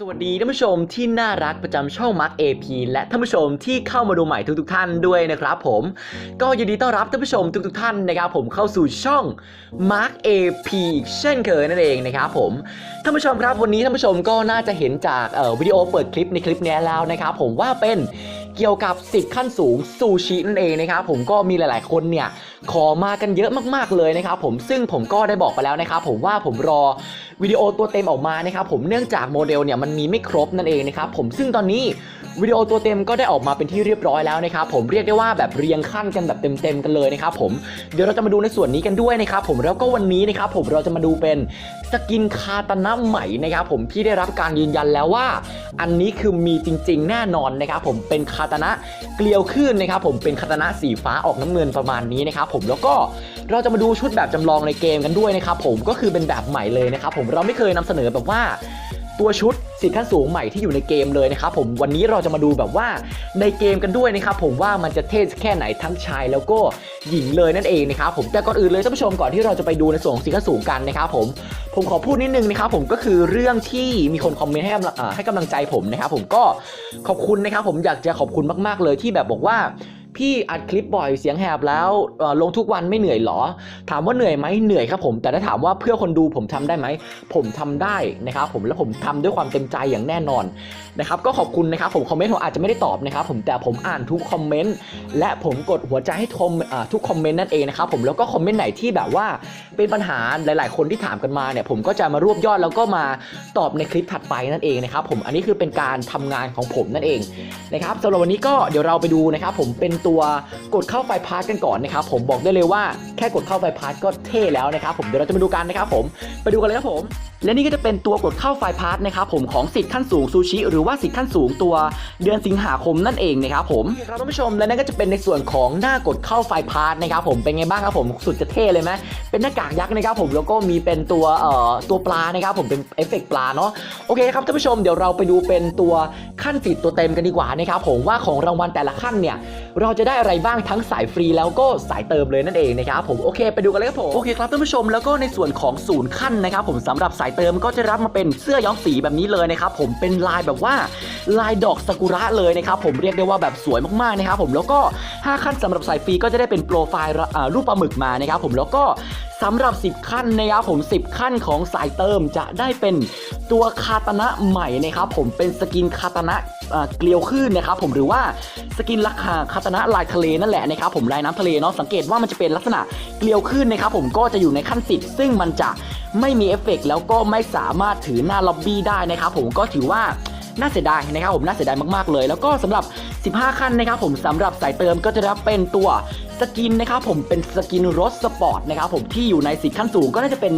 สวัสดีท่านผู้ชมที่น่ารักประจำช่อง Mark AP และท่านผู้ชมที่เข้ามาดูใหม่ทุกๆท่านด้วยนะครับผมก็ยินดีต้อนรับท่านผู้ชมทุกๆท่านนะครับผมเข้าสู่ช่อง Mark AP อีกเช่นเคยนั่นเองนะครับผมท่านผู้ชมครับวันนี้ท่านผู้ชมก็น่าจะเห็นจากวิดีโอเปิดคลิปในคลิปนี้แล้วนะครับผมว่าเป็น เกี่ยวกับสิทธิ์ขั้นสูงซูชินั่นเองนะครับผมก็มีหลาย ๆ คนเนี่ยขอมากันเยอะมากๆเลยนะครับผมซึ่งผมก็ได้บอกไปแล้วนะครับผมว่าผมรอวิดีโอตัวเต็มออกมานะครับผมเนื่องจากโมเดลเนี่ยมันมีไม่ครบนั่นเองนะครับผมซึ่งตอนนี้วิดีโอตัวเต็มก็ได้ออกมาเป็นที่เรียบร้อยแล้วนะครับผมเรียกได้ว่าแบบเรียงขั้นกันแบบเต็มๆกันเลยนะครับผมเดี๋ยวเราจะมาดูในส่วนนี้กันด้วยนะครับผมแล้วก็วันนี้นะครับผมเราจะมาดูเป็นสกินคาตานะใหม่นะครับผมที่ได้รับการยืนยันแล้วว่า อันนี้คือมีจริง ๆ แน่นอนนะครับผมเป็นคาตานะเกลียวขึ้นนะครับผมเป็นคาตานะสีฟ้าออกน้ำเงินประมาณนี้นะครับผมแล้วก็เราจะมาดูชุดแบบจำลองในเกมกันด้วยนะครับผมก็คือเป็นแบบใหม่เลยนะครับผมเราไม่เคยนำเสนอแบบว่า ตัวชุดสิทธิ์ขั้นสูงใหม่ที่อยู่ในเกมเลยนะครับผมวันนี้เราจะมาดูแบบว่าในเกมกันด้วยนะครับผมว่ามันจะเท่แค่ไหนทั้งชายแล้วก็หญิงเลยนั่นเองนะครับผมแต่ก่อนอื่นเลยท่านผู้ชมก่อนที่เราจะไปดูในส่วนของสิทธิ์ขั้นสูงกันนะครับผมผมขอพูดนิดนึงนะครับผมก็คือเรื่องที่มีคนคอมเมนต์ให้กำลังให้กำลังใจผมนะครับผมก็ขอบคุณนะครับผมอยากจะขอบคุณมาก ๆเลยที่แบบบอกว่า พี่อัดคลิปบ่อยเสียงแหบแล้วลงทุกวันไม่เหนื่อยหรอ ถามว่าเหนื่อยไหมเหนื่อยครับผม แต่ถ้าถามว่าเพื่อคนดูผมทำได้ไหม ผมทำได้นะครับผมและผมทำด้วยความเต็มใจอย่างแน่นอนนะครับก็ขอบคุณนะครับผมคอมเมนต์ผมอาจจะไม่ได้ตอบนะครับผมแต่ผมอ่านทุกคอมเมนต์และผมกดหัวใจให้ทมอ่าทุกคอมเมนต์นั่นเองนะครับผมแล้วก็คอมเมนต์ไหนที่แบบว่าเป็นปัญหาหลาย ๆ คนที่ถามกันมาเนี่ยผมก็จะมารวบยอดแล้วก็มาตอบในคลิปถัดไปนั่นเองนะครับผมอันนี้คือเป็นการทำงานของผมนั่นเองนะครับสำหรับวันนี้ก็เดี๋ยวเราไปดูนะครับผมเป็นตัวกดเข้าไฟพาร์ทกันก่อนนะครับผมบอกได้เลยว่าแค่กดเข้าไฟพาร์ทก็เท่แล้วนะครับผมเดี๋ยวเราจะมาดูกันนะครับผมไปดูกันเลยครับผม และนี่ก็จะเป็นตัวกดเข้าไฟพาร์ทนะครับผมของสิทธิ์ขั้นสูงซูชิหรือว่าสิทธิ์ขั้นสูงตัวเดือนสิงหาคมนั่นเองนะครับผมครับท่านผู้ชมและนั่นก็จะเป็นในส่วนของหน้ากดเข้าไฟพาร์ทนะครับผมเป็นไงบ้างครับผมสุดจะเท่เลยไหมเป็นหน้ากากยักษ์นะครับผมแล้วก็มีเป็นตัวเอ่อตัวปลานะครับผมเป็นเอฟเฟกต์ปลาเนาะโอเคครับท่านผู้ชมเดี๋ยวเราไปดูเป็นตัวขั้นสิทธิ์ตัวเต็มกันดีกว่านะครับผมว่าของรางวัลแต่ละขั้นเนี่ยเราจะได้อะไรบ้างทั้งสายฟรีแล้วก็สายเติมเลยนั่นเองนะครับผมโอเคไปดูกันเลยครับผมโอเคครับท่านผู้ชมแล้วก็ในส่วนของศูนย์ขั้นนะครับผมสำหรับสายเติมก็จะรับมาเป็นเสื้อย้อมสีแบบนี้เลยนะครับผมเป็นลายแบบว่า ลายดอกซากุระเลยนะครับผมเรียกได้ว่าแบบสวยมากๆนะครับผมแล้วก็ 5 ขั้นสำหรับสายฟรีก็จะได้เป็นโปรไฟล์รูปปลาหมึกมานะครับผมแล้วก็สำหรับ 10 ขั้นนะครับผม 10 ขั้นของสายเติมจะได้เป็นตัวคาตนะใหม่นะครับผมเป็นสกินคาตนะเอ่อเกลียวขึ้นนะครับผมหรือว่าสกินราคาคาตนะลายทะเลนั่นแหละนะครับผมลายน้ำทะเลเนาะสังเกตว่ามันจะเป็นลักษณะเกลียวขึ้นนะครับผมก็จะอยู่ในขั้น10ซึ่งมันจะไม่มีเอฟเฟกต์แล้วก็ไม่สามารถถือหน้าล็อบบี้ได้นะครับผมก็ถือว่า น่าเสียดายนะครับผมน่าเสียดายมากๆเลย แล้วก็สำหรับ15ขั้นนะครับผมสำหรับสายเติมก็จะรับเป็นตัวสกินนะครับผมเป็นสกินรถสปอร์ตนะครับผมที่อยู่ในสิทธิ์ขั้นสูงก็น่าจะเป็น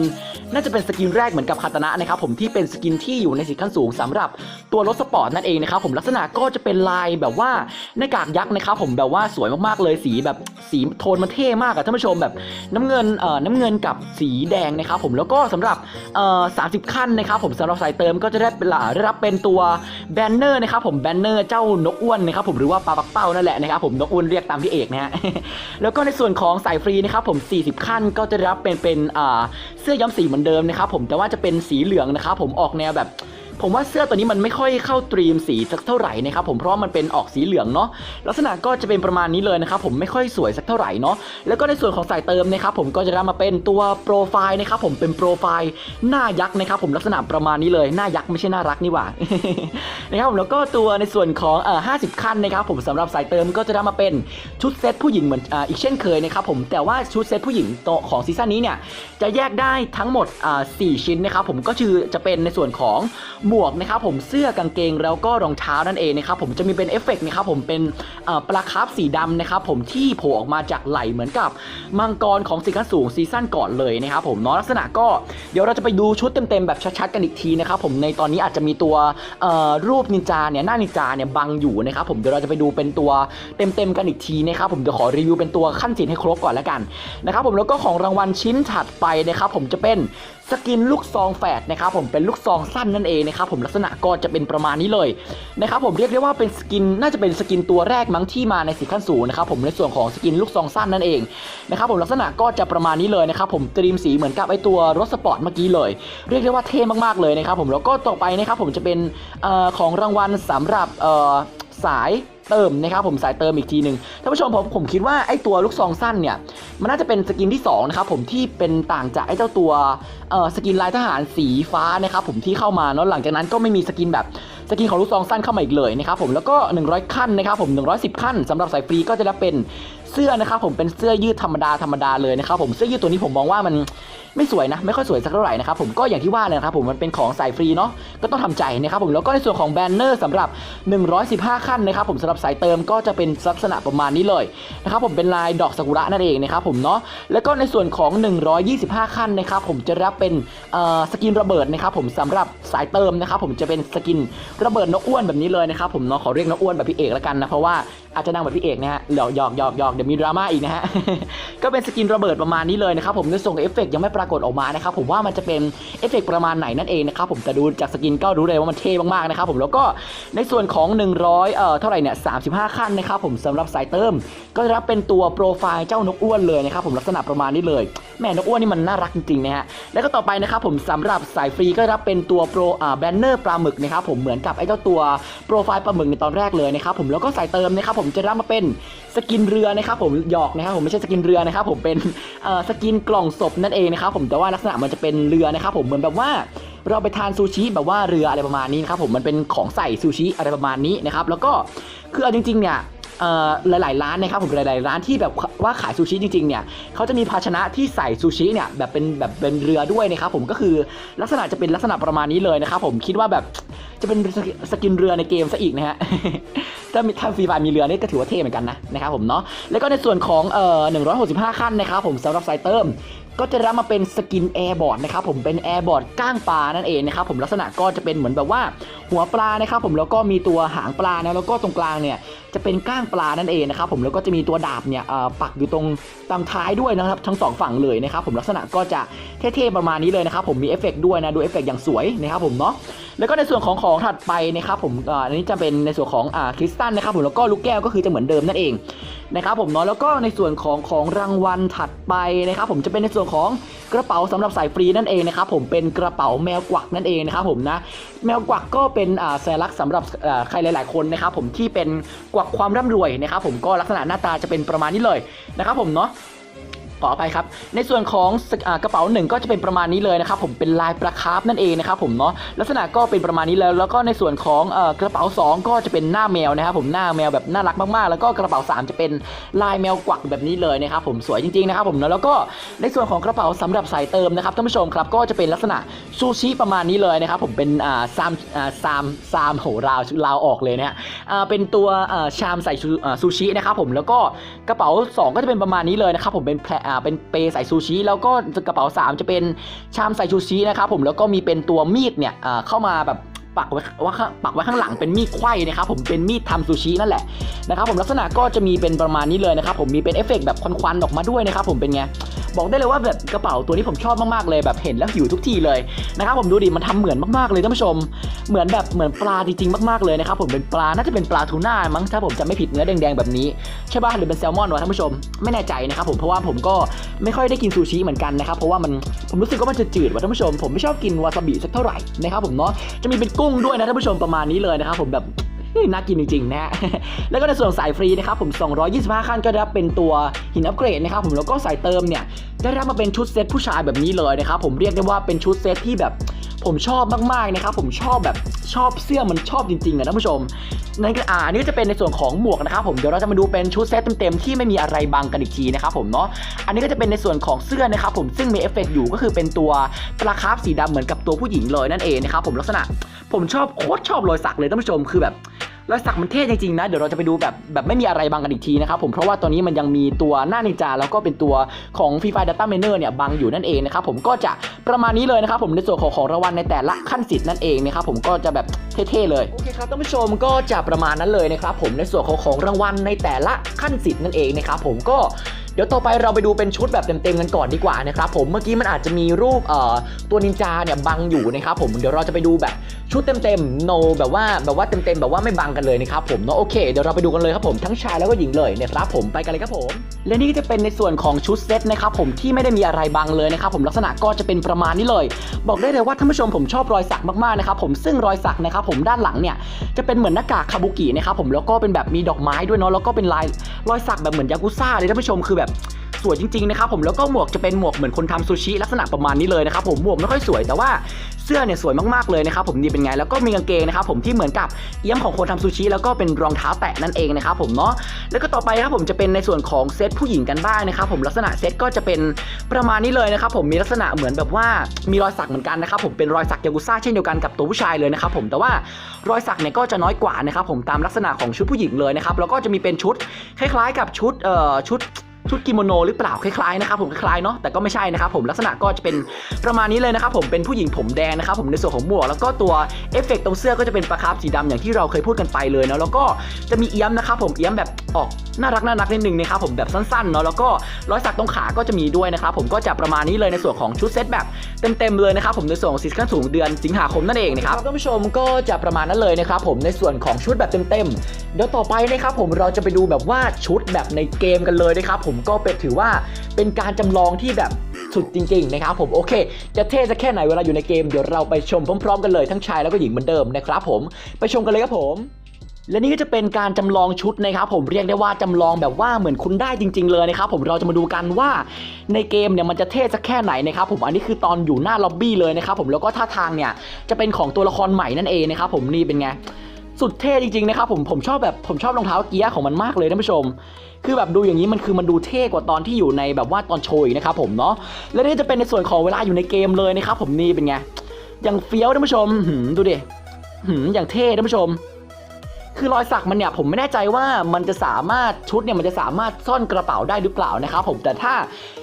น่าจะเป็นสกินแรกเหมือนกับคาตานะนะครับผมที่เป็นสกินที่อยู่ในสิทธิ์ขั้นสูงสำหรับตัวรถสปอร์ตนั่นเองนะครับผมลักษณะก็จะเป็นลายแบบว่าหน้ากากยักษ์นะครับผมแบบว่าสวยมากๆเลยสีแบบสีโทนมันเท่มากอะท่านผู้ชมแบบน้ำเงินเอ่อน้ำเงินกับสีแดงนะครับผมแล้วก็สำหรับเอ่อ30ขั้นนะครับผมสำหรับสายเติมก็จะได้เป็นละได้รับเป็นตัวแบนเนอร์นะครับผมแบนเนอร์เจ้านกอ้วนนะครับผมหรือว่าปลาปักเป้านั่นแหละนะครับผมนกอุ่นเรียกตามพี่เอกนะฮะแล้วก็ในส่วนของสายฟรีนะครับผม 40 ขั้นก็จะรับเป็นเป็นเสื้อย้อมสีเหมือนเดิมนะครับผมแต่ว่าจะเป็นสีเหลืองนะครับผมออกแนวแบบ ผมว่าเสื้อตัวนี้มันไม่ค่อยเข้าตรีมสีสักเท่าไหร่นะครับผมเพราะมันเป็นออกสีเหลืองเนาะลักษณะก็จะเป็นประมาณนี้เลยนะครับผมไม่ค่อยสวยสักเท่าไหร่เนาะแล้วก็ในส่วนของสายเติมนะครับผมก็จะได้มาเป็นตัวโปรไฟล์นะครับผมเป็นโปรไฟล์หน้ายักษ์นะครับผมลักษณะประมาณนี้เลยหน้ายักษ์ไม่ใช่น่ารักนี่หว่านะครับผมแล้วก็ตัวในส่วนของเอ่อ50ขั้นนะครับผมสำหรับสายเติมก็จะได้มาเป็นชุดเซตผู้หญิงเหมือนอ่าอีกเช่นเคยนะครับผมแต่ว่าชุดเซตผู้หญิงโตของซีซั่นนี้เนี่ยจะแยกได้ทั้งหมดอ่า4ชิ้นนะครับผมก็คือจะเป็นในส่วนของหมวกนะครับผมเสื้อกางเกงแล้วก็รองเท้านั่นเองนะครับผมจะมีเป็นเอฟเฟกต์นะครับผมเป็นปลาคาร์ฟสีดำนะครับผมที่โผล่ออกมาจากไหลเหมือนกับมังกรของซีซั่นสูงซีซั่นก่อนเลยนะครับผมเนาะลักษณะก็เดี๋ยวเราจะไปดูชุดเต็มๆแบบชัดๆกันอีกทีนะครับผมในตอนนี้อาจจะมีตัวรูปนินจาเนี่ยหน้านินจาเนี่ยบังอยู่นะครับผมเดี๋ยวเราจะไปดูเป็นตัวเต็มๆกันอีกทีนะครับผมจะขอรีวิวเป็นตัวขั้นสินให้ครบก่อนแล้วกันนะครับผมแล้วก็ของรางวัลชิ้นถัดไปนะครับผมจะเป็น สกินลูกซองแฝดนะครับผมเป็นลูกซองสั้นนั่นเองนะครับผมลักษณะก็จะเป็นประมาณนี้เลยนะครับผมเรียกได้ว่าเป็นสกินน่าจะเป็นสกินตัวแรกมั้งที่มาในสีขั้นสูงนะครับผมในส่วนของสกินลูกซองสั้นนั่นเองนะครับผมลักษณะก็จะประมาณนี้เลยนะครับผมตรีมสีเหมือนกับไอตัวรถสปอร์ตเมื่อกี้เลย เรียกได้ว่าเท่มากๆเลยนะครับผมแล้วก็ต่อไปนะครับผมจะเป็นอของรางวัลสำหรับสาย เติมนะครับผมสายเติมอีกทีหนึ่งท่านผู้ชมผมผมคิดว่าไอตัวลูกซองสั้นเนี่ยมันน่าจะเป็นสกินที่2นะครับผมที่เป็นต่างจากไอเจ้าตัวเอ่อสกินลายทหารสีฟ้านะครับผมที่เข้ามาเนาะหลังจากนั้นก็ไม่มีสกินแบบสกินของลูกซองสั้นเข้ามาอีกเลยนะครับผมแล้วก็ 100 ขั้นนะครับผม 110 ขั้นสำหรับสายฟรีก็จะได้เป็นเสื้อนะครับผมเป็นเสื้อยืดธรรมดาธรรมดาเลยนะครับผมเสื้อยืดตัวนี้ผมมองว่ามันไม่สวยนะ ไม่ค่อยสวยสักเท่าไหร่นะครับผมก็อย่างที่ว่าเลยนะครับผมมันเป็นของสายฟรีเนาะก็ต้องทำใจนะครับผมแล้วก็ในส่วนของแบนเนอร์สำหรับ 115 ขั้นนะครับผมสำหรับสายเติมก็จะเป็นลักษณะประมาณนี้เลยนะครับผมเป็นลายดอกซากุระนั่นเองนะครับผมเนาะแล้วก็ในส่วนของ 125 ขั้นนะครับผมจะรับเป็นสกินระเบิดนะครับผมสำหรับสายเติมนะครับผมจะเป็นสกินระเบิดนกอ้วนแบบนี้เลยนะครับผมเนาะขอเรียกนกอ้วนแบบพี่เอกแล้วกันนะเพราะว่าอาจจะดังแบบพี่เอกนะฮะเดี๋ยวหยอกหยอกหยอกเดี๋ยวมีดราม่าอีกนะฮะ ก็เป็นสกินระเบิดประมาณนี้เลยนะครับผมในส่วนของเอฟเฟกต์ยังไม่ปรากฏออกมานะครับผมว่ามันจะเป็นเอฟเฟกต์ประมาณไหนนั่นเองนะครับผมแต่ดูจากสกินก็รู้เลยว่ามันเท่มากๆนะครับผมแล้วก็ในส่วนของ 100เอ่อเท่าไหร่เนี่ย35 ขั้นนะครับผมสำหรับสายเติม ก็จะรับเป็นตัวโปรไฟล์เจ้านกอ้วนเลยนะครับผมลักษณะประมาณนี้เลยแม่นกอ้วนนี่มันน่ารักจริงๆนะฮะแล้วก็ต่อไปนะครับผมสำหรับสายฟรีก็รับเป็นตัวโปรอ่าแบนเนอร์ปลาหมึกนะครับผมเหมือนกับไอ้เจ้าตัวโปรไฟล์ปลาหมึกในตอนแรกเลยนะครับผมแล้วก็สายเติมนะครับผมจะรับมาเป็นสกินเรือนะครับผมหยอกนะครับผมไม่ใช่สกินเรือนะครับผมเป็นสกินกล่องศพนั่นเองนะครับผมแต่ว่าลักษณะมันจะเป็นเรือนะครับผมเหมือนแบบว่าเราไปทานซูชิแบบว่าเรืออะไรประมาณนี้นะครับผมมันเป็นของใส่ซูชิอะไรประมาณนี้นะครับแล้วก็คือเอาจริงๆเนี่ย หลายๆร้านนะครับผมหลายๆร้านที่แบบว่าขายซูชิจริงๆเนี่ยเขาจะมีภาชนะที่ใส่ซูชิเนี่ยแบบเป็นแบบเป็นเรือด้วยนะครับผมก็คือลักษณะจะเป็นลักษณะประมาณนี้เลยนะครับผมคิดว่าแบบจะเป็นสกินเรือในเกมซะอีกนะฮะถ้ามีถ้าฟรีไฟมีเรือนี่ก็ถือว่าเท่เหมือนกันนะนะครับผมเนาะแล้วก็ในส่วนของเอ่อ165 ขั้นนะครับผมสำหรับสายเติม ก็จะรับมาเป็นสกินแอร์บอร์ดนะครับผมเป็นแอร์บอร์ดก้างปลานั่นเองนะครับผมลักษณะก็จะเป็นเหมือนแบบว่าหัวปลานะครับผมแล้วก็มีตัวหางปลานะแล้วก็ตรงกลางเนี่ยจะเป็นก้างปลานั่นเองนะครับผมแล้วก็จะมีตัวดาบเนี่ยปักอยู่ตรงตามท้ายด้วยนะครับทั้งสองฝั่งเลยนะครับผมลักษณะก็จะเท่ๆประมาณนี้เลยนะครับผมมีเอฟเฟกด้วยนะดูเอฟเฟกอย่างสวยนะครับผมเนาะ แล้วก็ในส่วนของของถัดไปนะครับผมอันนี้จะเป็นในส่วนของอ่าคริสตัลนะครับผมแล้วก็ลูกแก้วก็คือจะเหมือนเดิมนั่นเองนะครับผมเนาะแล้วก็ในส่วนของของรางวัลถัดไปนะครับผมจะเป็นในส่วนของกระเป๋าสำหรับสายฟรีนั่นเองนะครับผมเป็นกระเป๋าแมวกวักนั่นเองนะครับผมนะแมวกวักก็เป็นอ่าสัญลักษณ์สำหรับอ่าใครหลาย ๆ คนนะครับผมที่เป็นกวักความร่ำรวยนะครับผมก็ลักษณะหน้าตาจะเป็นประมาณนี้เลยนะครับผมเนาะ ขออภัยครับ ในส่วนของกระเป๋าหนึ่งก็จะเป็นประมาณนี้เลยนะครับผมเป็นลายประคาบนั่นเองนะครับผมเนาะลักษณะก็เป็นประมาณนี้แล้วแล้วก็ในส่วนของอกระเป๋า 2 ก็จะเป็นหน้าแมวนะครับผมหน้าแมวแบบน่ารักมากๆ แล้วก็กระเป๋า 3 จะเป็นลายแมวกวักแบบนี้เลยนะครับผมสวยจริงๆนะครับผมเนาะแล้วก็ในส่วนของกระเป๋าสำหรับสายเติมนะครับท่านผู้ชมครับก็จะเป็นลักษณะซูชิประมาณนี้เลยนะครับผมเป็นอ่าซามอ่าซามซามโหราวลาวออกเลยนะฮะอ่าเป็นตัวอ่าชามใส่ซูชินะครับผมแล้วก็กระเป๋า 2 ก็จะเป็นประมาณนี้เลยนะครับผมเป็นแพรอ่าเป็นเปใส่ซูชิแล้วก็กระเป๋า 3 จะเป็นชามใส่ซูชินะครับผมแล้วก็มีเป็นตัวมีดเนี่ยเข้ามาแบบ ปักไว้ว่าข้างปักไว้ข้างหลังเป็นมีดไขว้นะครับผมเป็นมีดทำซูชินั่นแหละนะครับผมลักษณะก็จะมีเป็นประมาณนี้เลยนะครับผมมีเป็นเอฟเฟกต์แบบควันๆออกมาด้วยนะครับผมเป็นไงบอกได้เลยว่าแบบกระเป๋าตัวนี้ผมชอบมากๆเลยแบบเห็นแล้วหิวทุกทีเลยนะครับผมดูดิมันทำเหมือนมากๆเลยท่านผู้ชม เหมือนแบบเหมือนปลาจริงๆมากๆเลยนะครับผมเป็นปลาน่าจะเป็นปลาทูน่ามั้งถ้าผมจำไม่ผิดเนื้อแดงๆแบบนี้ใช่ป่ะหรือเป็นแซลมอนวะท่านผู้ชมไม่แน่ใจนะครับผมเพราะว่าผมก็ไม่ค่อยได้กินซูชิเหมือนกันนะครับเพราะว่ามันผมรู้สึกว่ามันจะจืดว่ะท่านผู้ชม ผมไม่ชอบกินวาซาบิสักเท่าไหร่นะครับผมเนาะจะมีเป็นกุ้งด้วยนะท่านผู้ชมประมาณนี้เลยนะครับผมแบบน่ากินจริงๆนะฮะ แล้วก็ในส่วนสายฟรีนะครับผม 225 ขั้นก็ได้รับเป็นตัวหินอัปเกรดนะครับผมแล้วก็สายเติมเนี่ย ได้รับมาเป็นชุดเซตผู้ชายแบบนี้เลยนะครับผมเรียกได้ว่าเป็นชุดเซตที่แบบ ผมชอบมากๆนะครับผมชอบแบบชอบเสื้อมันชอบจริงๆนะท่านผู้ชมนั่นก็อ่าอันนี้ก็จะเป็นในส่วนของหมวกนะครับผมเดี๋ยวเราจะมาดูเป็นชุดเซตเต็มๆที่ไม่มีอะไรบังกันอีกทีนะครับผมเนาะอันนี้ก็จะเป็นในส่วนของเสื้อนะครับผมซึ่งมีเอฟเฟกต์อยู่ก็คือเป็นตัวตราคาร์ฟสีดำเหมือนกับตัวผู้หญิงเลยนั่นเองนะครับผมลักษณะ ผมชอบโคตรชอบรอยสักเลยท่านผู้ชมคือแบบ รอยสักมันเท่จริงๆนะ เดี๋ยวเราจะไปดูแบบแบบไม่มีอะไรบังกันอีกทีนะครับผมเพราะว่าตอนนี้มันยังมีตัวหน้านินจาแล้วก็เป็นตัวของฟรีไฟดัตต้าเมเนอร์เนี่ยบังอยู่นั่นเองนะครับผมก็จะประมาณนี้เลยนะครับผมในส่วนของของรางวัลในแต่ละขั้นสิทธิ์นั่นเองนะครับผมก็จะแบบเท่ๆเลยโอเคครับท่านผู้ชมก็จะประมาณนั้นเลยนะครับผมในส่วนของของรางวัลในแต่ละขั้นสิทธิ์นั่นเองนะครับผมก็ ดี๋ยวดี๋ยวต่อไปเราไปดูเป็นชุดแบบเต็มๆกันก่อนดีกว่านะครับผมเมื่อกี้มันอาจจะมีรูปเอ่อตัวนินจาเนี่ยบังอยู่นะครับผมเดี๋ยวเราจะไปดูแบบชุดเต็มๆ no แบบว่าแบบว่าเต็มๆแบบว่าไม่บังกันเลยนะครับผมเนาะโอเคเดี๋ยวเราไปดูกันเลยครับผมทั้งชายแล้วก็หญิงเลยนะครับผมไปกันเลยครับผมและนี่ก็จะเป็นในส่วนของชุดเซตนะครับผมที่ไม่ได้มีอะไรบังเลยนะครับผมลักษณะก็จะเป็นประมาณนี้เลย บอกได้เลยว่าท่านผู้ชมผมชอบรอยสักมากๆนะครับผมซึ่งรอยสักนะครับผมด้านหลังเนี่ยจะเป็นเหมือนหน้ากากคาบุกินะครับผมแล้วก็เป็นแบบมีดอกไม้ด้วยเนาะแล้วก็เป็นลายรอยสักแบบเหมือนยากุซ่าเลยท่านผู้ชมคือแบบสวยจริงๆนะครับผมแล้วก็หมวกจะเป็นหมวกเหมือนคนทำซูชิลักษณะประมาณนี้เลยนะครับผมหมวกไม่ค่อยสวยแต่ว่าเสื้อเนี่ยสวยมากๆเลยนะครับผมนี่เป็นไงแล้วก็มีกางเกงนะครับผมที่เหมือนกับเอี้ยมของคนทำซูชิแล้วก็เป็นรองเท้าแตะนั่นเองนะครับผมเนาะแล้วก็ต่อไปครับผมจะเป็นในส่วนของเซตผู้หญิงกันบ้างนะครับผมลักษณะเซตก็จะเป็นประมาณนี้เลยนะครับผมมีลักษณะเหมือนแบบว่ามีรอยสักเหมือนกันนะครับผมเป็นรอยสักยากุซ่าเช่นเดียวกันกับตัวผู้ชายเลยนะครับผมแต่ว่ารอยสักเนี่ยก็จะน้อยกว่านะครับผมตามลักษณะของชุดผู้หญิงเลยนะครับแล้วก็จะมีเป็นชุดคล้ายๆ กับชุดเอ่อชุด ชุดกิโมโนหรือเปล่าคล้ายๆนะครับผมคล้ายๆเนาะแต่ก็ไม่ใช่นะครับผมลักษณะก็จะเป็นประมาณนี้เลยนะครับผมเป็นผู้หญิงผมแดงนะครับผมในส่วนของหมวกแล้วก็ตัวเอฟเฟกต์ตรงเสื้อก็จะเป็นปลาคาร์ฟสีดำอย่างที่เราเคยพูดกันไปเลยเนาะแล้วก็จะมีเอี้ยมนะครับผมเอี้ยมแบบออกน่ารักน่ารักนิดนึงนะครับผมแบบสั้นๆเนาะแล้วก็รอยสักตรงขาก็จะมีด้วยนะครับผมก็จะประมาณนี้เลยในส่วนของชุดเซตแบบเต็มๆเลยนะครับผมในส่วนของซีซั่นสูงเดือนสิงหาคมนั่นเองนะครับท่านผู้ชมก็จะประมาณนั้นเลยนะครับผมในส่วนของชุดแบบเต็มๆเดี๋ยวต่อไปนะครับผมเราจะไปดูแบบว่าชุดแบบในเกมกันเลยนะครับผมก็เป็นถือว่าเป็นการจำลองที่แบบสุดจริงๆนะครับผมโอเค จะเท่จะแค่ไหนเวลาอยู่ในเกมเดี๋ยวเราไปชมพร้อมๆกันเลยทั้งชายแล้วก็หญิงเหมือนเดิมนะครับผมไปชมกันเลยครับผมและนี่ก็จะเป็นการจำลองชุดนะครับผมเรียกได้ว่าจำลองแบบว่าเหมือนคุณได้จริง ๆ เลยนะครับผมเราจะมาดูกันว่าในเกมเนี่ยมันจะเท่สักแค่ไหนนะครับผมอันนี้คือตอนอยู่หน้าล็อบบี้เลยนะครับผมแล้วก็ท่าทางเนี่ยจะเป็นของตัวละครใหม่นั่นเองนะครับผมนี่เป็นไง สุดเท่จริงๆนะครับผมผมชอบแบบผมชอบรองเท้าเกียร์ของมันมากเลยท่านผู้ชม คือแบบดูอย่างนี้มันคือมันดูเท่กว่าตอนที่อยู่ในแบบว่าตอนโชยนะครับผมเนาะและนี่จะเป็นในส่วนของเวลาอยู่ในเกมเลยนะครับผมนี่เป็นไงอย่างเฟี้ยวท่านผู้ชมดูดิอย่างเท่ท่านผู้ชม คือรอยสักมันเนี่ยผมไม่แน่ใจว่ามันจะสามารถชุดเนี่ยมันจะสามารถซ่อนกระเป๋าได้หรือเปล่านะครับผมแต่ถ้า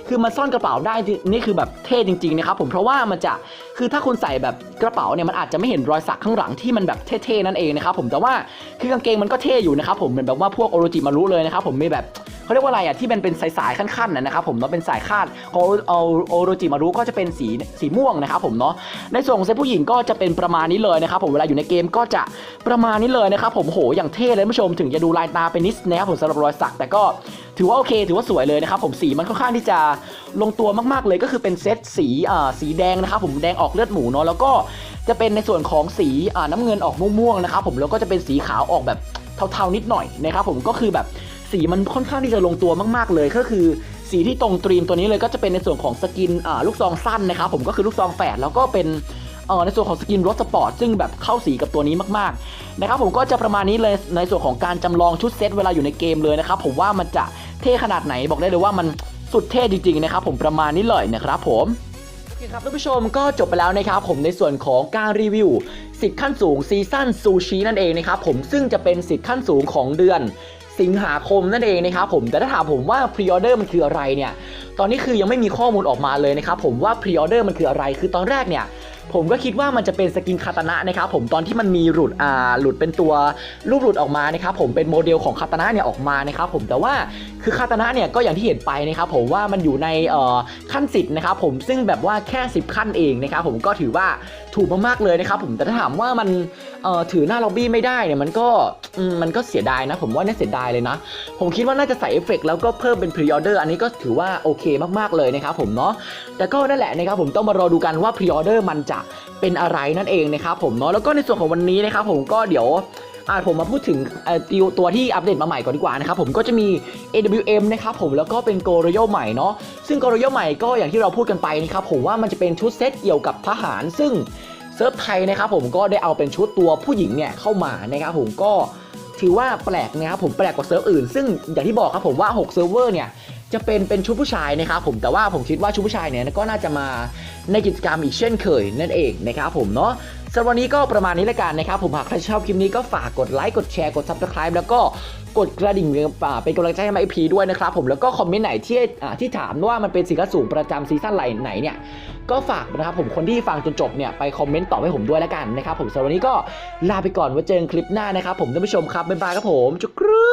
คือมันซ่อนกระเป๋าได้นี่คือแบบเท่จริงๆนะครับผมเพราะว่ามันจะคือถ้าคุณใส่แบบกระเป๋าเนี่ยมันอาจจะไม่เห็นรอยสักข้างหลังที่มันแบบเท่ๆนั่นเองนะครับผมแต่ว่าคือกางเกงมันก็เท่อยู่นะครับผมเหมือนแบบว่าพวกโอโรจิมารุเลยนะครับผมมีแบบ เขาเรียกว่าอะไรอะที่เป็นเป็นสายๆขั้นๆนะครับผมเนาะเป็นสายคาดขอเอาโอโรจิมารุก็จะเป็นสีสีม่วงนะครับผมเนาะในส่วนของเซตผู้หญิงก็จะเป็นประมาณนี้เลยนะครับผมเวลาอยู่ในเกมก็จะประมาณนี้เลยนะครับผมโหอย่างเท่เลยท่านผู้ชมถึงจะดูลายตาเป็นนิดนะครับผมสำหรับรอยสักแต่ก็ถือว่าโอเค ถือว่าสวยเลยนะครับผมสีมันค่อนข้างที่จะลงตัวมากๆเลยก็คือเป็นเซตสีอ่าสีแดงนะครับผมแดงออกเลือดหมูเนาะแล้วก็จะเป็นในส่วนของสีอ่าน้ำเงินออกม่วงๆนะครับผมแล้วก็จะเป็นสีขาวออกแบบเทาๆนิดหน่อยนะครับผมก็คือแบบ สีมันค่อนข้างที่จะลงตัวมากๆเลย ก็คือสีที่ตรงตรีมตัวนี้เลยก็จะเป็นในส่วนของสกินลูกซองสั้นนะครับผมก็คือลูกซองแฝดแล้วก็เป็นในส่วนของสกินรถสปอร์ตซึ่งแบบเข้าสีกับตัวนี้มากๆนะครับผมก็จะประมาณนี้เลยในส่วนของการจำลองชุดเซตเวลาอยู่ในเกมเลยนะครับผมว่ามันจะเท่ขนาดไหนบอกได้เลยว่ามันสุดเท่จริงๆนะครับผมประมาณนี้เลยนะครับผมโอเคครับท่านผู้ชมก็จบไปแล้วนะครับผมในส่วนของการรีวิวสิทธิ์ขั้นสูงซีซั่นซูชินั่นเองนะครับผมซึ่งจะเป็นสิทธิ์ขั้นสูงของเดือน สิงหาคมนั่นเองนะครับผมแต่ถ้าถามผมว่าพรีออเดอร์มันคืออะไรเนี่ยตอนนี้คือยังไม่มีข้อมูลออกมาเลยนะครับผมว่าพรีออเดอร์มันคืออะไรคือตอนแรกเนี่ยผมก็คิดว่ามันจะเป็นสกินคาตานะนะครับผมตอนที่มันมีหลุดอ่าหลุดเป็นตัวรูปหลุดออกมานะครับผมเป็นโมเดลของคาตานะเนี่ยออกมานะครับผมแต่ว่าคือคาตานะเนี่ยก็อย่างที่เห็นไปนะครับผมว่ามันอยู่ในเอ่อขั้นสิทธิ์นะครับผมซึ่งแบบว่าแค่ 10 ขั้นเองนะครับผมก็ถือว่า ถูกมากๆเลยนะครับผมแต่ถ้าถามว่ามันถือหน้าล็อบบี้ไม่ได้เนี่ยมันก็มันก็เสียดายนะ ผมว่าเนี่ยเสียดายเลยนะ ผมคิดว่าน่าจะใส่เอฟเฟกต์แล้วก็เพิ่มเป็นพรีออเดอร์อันนี้ก็ถือว่าโอเคมากๆเลยนะครับผมเนาะแต่ก็นั่นแหละนะครับผมต้องมารอดูกันว่าพรีออเดอร์มันจะเป็นอะไรนั่นเองนะครับผมเนาะแล้วก็ในส่วนของวันนี้นะครับผมก็เดี๋ยวอ่าผมมาพูดถึงตัวตัวที่อัปเดตมาใหม่ก่อนดีกว่านะครับผมก็จะมี AWM นะครับผมแล้วก็เป็น Go Royal ใหม่เนาะ ซึ่ง Go Royal ใหม่ก็อย่างที่เราพูดกันไปนะครับผมว่ามันจะเป็นชุดเซตเกี่ยวกับทหาร ซึ่งเซิร์ฟไทยนะครับผมก็ได้เอาเป็นชุดตัวผู้หญิงเนี่ยเข้ามานะครับผมก็ถือว่าแปลกนะครับผมแปลกกว่าเซิร์ฟอื่น ซึ่งอย่างที่บอกครับผมว่า6เซิร์ฟเวอร์เนี่ยจะเป็นเป็นชุดผู้ชายนะครับผมแต่ว่าผมคิดว่าชุดผู้ชายเนี่ยก็น่าจะมาในกิจกรรมอีกเช่นเคยนั่นเองนะครับผมเนาะ สำหรับวันนี้ก็ประมาณนี้แล้วกันนะครับผมหากใครชอบคลิปนี้ก็ฝากกดไลค์กดแชร์กด subscribe แล้วก็กดกระดิ่งเป็นกำลังใจให้มาไอพีด้วยนะครับผมแล้วก็คอมเมนต์ไหนที่ที่ถามว่ามันเป็นสินค้าสูงประจำซีซั่นไหนไหนเนี่ยก็ฝากนะครับผมคนที่ฟังจนจบเนี่ยไปคอมเมนต์ตอบให้ผมด้วยแล้วกันนะครับผมสำหรับวันนี้ก็ลาไปก่อนไว้เจอกันคลิปหน้านะครับผมท่านผู้ชมครับบ๊ายบายครับผมจุกรู